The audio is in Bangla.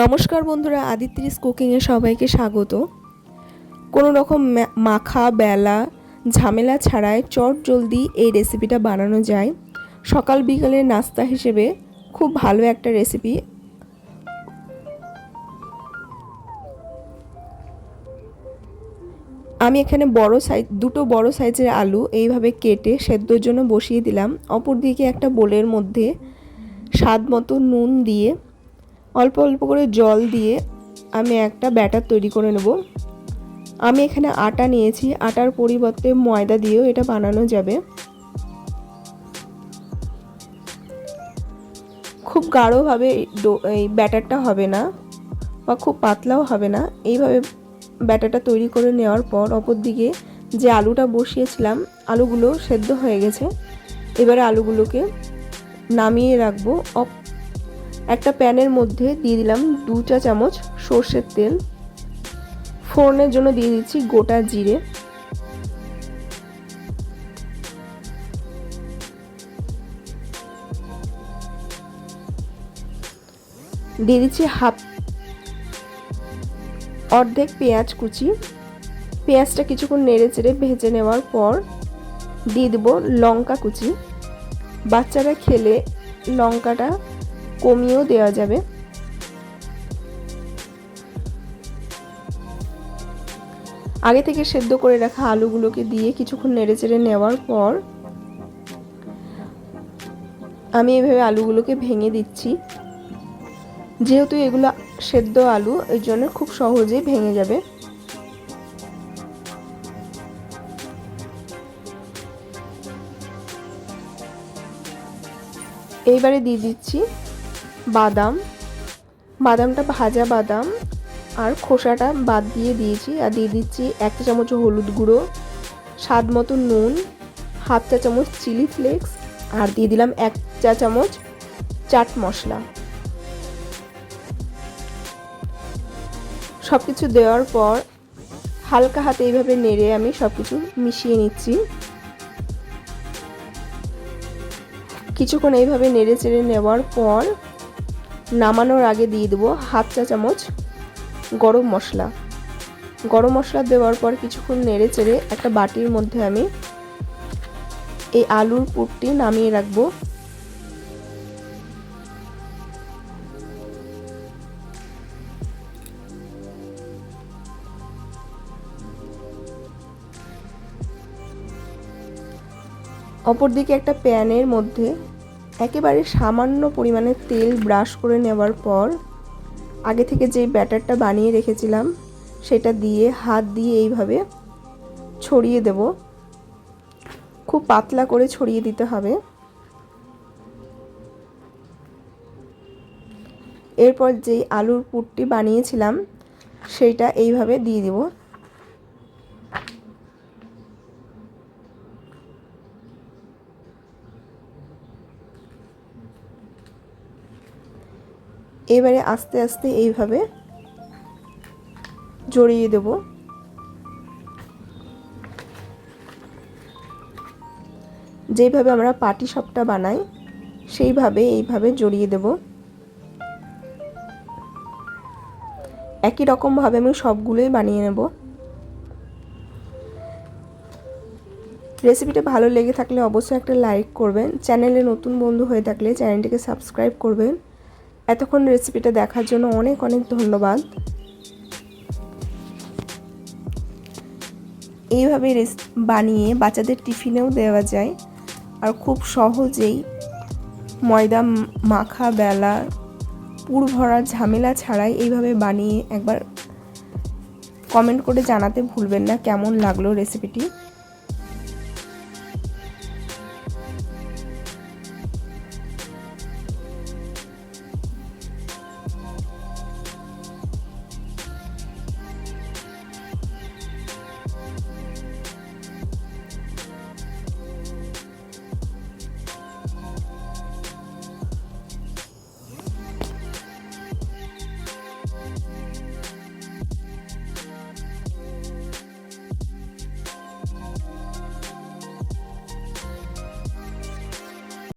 নমস্কার বন্ধুরা, আদিত্রিস কুকিংয়ে সবাইকে স্বাগত। কোনো রকম মাখা, বেলা, ঝামেলা ছাড়াই চট জলদি এই রেসিপিটা বানানো যায়। সকাল বিকালের নাস্তা হিসেবে খুব ভালো একটা রেসিপি। আমি এখানে বড় সাইজ দুটো বড় সাইজের আলু এইভাবে কেটে সেদ্ধর জন্য বসিয়ে দিলাম। অপর দিকে একটা বোলের মধ্যে স্বাদ মতো নুন দিয়ে অল্প অল্প করে জল দিয়ে আমি একটা ব্যাটার তৈরি করে নেব। আমি এখানে আটা নিয়েছি, আটার পরিবর্তে ময়দা দিয়েও এটা বানানো যাবে। খুব গাঢ়ভাবে এই ব্যাটারটা হবে না বা খুব পাতলাও হবে না। এইভাবে ব্যাটারটা তৈরি করে নেওয়ার পর অপর দিকে যে আলুটা বসিয়েছিলাম, আলুগুলো সেদ্ধ হয়ে গেছে। এবারে আলুগুলোকে নামিয়ে রাখব। একটা প্যানের মধ্যে দিয়ে দিলাম দু চা চামচ সর্ষের তেল। ফোড়নের জন্য দিয়ে দিচ্ছি গোটা জিরে। দিয়ে দিচ্ছি হাফ অর্ধেক পেঁয়াজ কুচি। পেঁয়াজটা কিছুক্ষণ নেড়ে চেড়ে ভেজে নেওয়ার পর দিয়ে দেবো লঙ্কা কুচি। বাচ্চারা খেলে লঙ্কাটা কমিয়েও দেওয়া যাবে। আগে থেকে সেদ্ধ করে রাখা আলুগুলোকে দিয়ে কিছুক্ষণ নেড়েচেড়ে নেওয়ার পর আমি এভাবে আলুগুলোকে ভেঙে দিচ্ছি। যেহেতু এগুলো সেদ্ধ আলু এই জন্য খুব সহজেই ভেঙে যাবে। এইবারে দিয়ে দিচ্ছি বাদাম, বাদামটা ভাজা বাদাম আর খোসাটা বাদ দিয়ে দিয়েছি আর দিয়ে দিচ্ছি এক চা চামচ হলুদ গুঁড়ো, স্বাদ মতো নুন, হাফ চা চামচ চিলি ফ্লেক্স আর দিয়ে দিলাম এক চা চামচ চাট মশলা। সব কিছু দেওয়ার পর হালকা হাতে এইভাবে নেড়ে আমি সব কিছু মিশিয়ে নিচ্ছি। কিছুক্ষণ এইভাবে নেড়ে চেড়ে নেওয়ার পর নামানোর আগে দিয়ে দেবো হাফ চা চামচ গরম মশলা। গরম মশলা দেওয়ার পর কিছুক্ষণ নেড়ে চেড়ে একটা বাটির মধ্যে আমি এই আলুর পুরটি নামিয়ে রাখব। অপরদিকে একটা প্যানের মধ্যে একেবারে সামান্য পরিমাণে তেল ব্রাশ করে নেওয়ার পর আগে থেকে যে ব্যাটারটা বানিয়ে রেখেছিলাম, সেটা দিয়ে, হাত দিয়ে এইভাবে ছড়িয়ে দেব। খুব পাতলা করে ছড়িয়ে দিতে হবে। এরপর যেই আলুর পুরটি বানিয়েছিলাম, সেইটা এইভাবে দিয়ে দেবো। এবারে আস্তে আস্তে এইভাবে জড়িয়ে দেব। যেইভাবে আমরা পাটি সপটা বানাই, সেইভাবে এইভাবে জড়িয়ে দেব। একই রকমভাবে আমি সবগুলোই বানিয়ে নেব। রেসিপিটা ভালো লেগে থাকলে অবশ্যই একটা লাইক করবেন। চ্যানেলে নতুন বন্ধু হয়ে থাকলে চ্যানেলটিকে সাবস্ক্রাইব করবেন। এতক্ষণ রেসিপিটা দেখার জন্য অনেক অনেক ধন্যবাদ। এইভাবে বানিয়ে বাচ্চাদের টিফিনেও দেওয়া যায়। আর খুব সহজেই ময়দা মাখা, বেলা, পুর ভরা ঝামেলা ছাড়াই এইভাবে বানিয়ে একবার কমেন্ট করে জানাতে ভুলবেন না, কেমন লাগল রেসিপিটি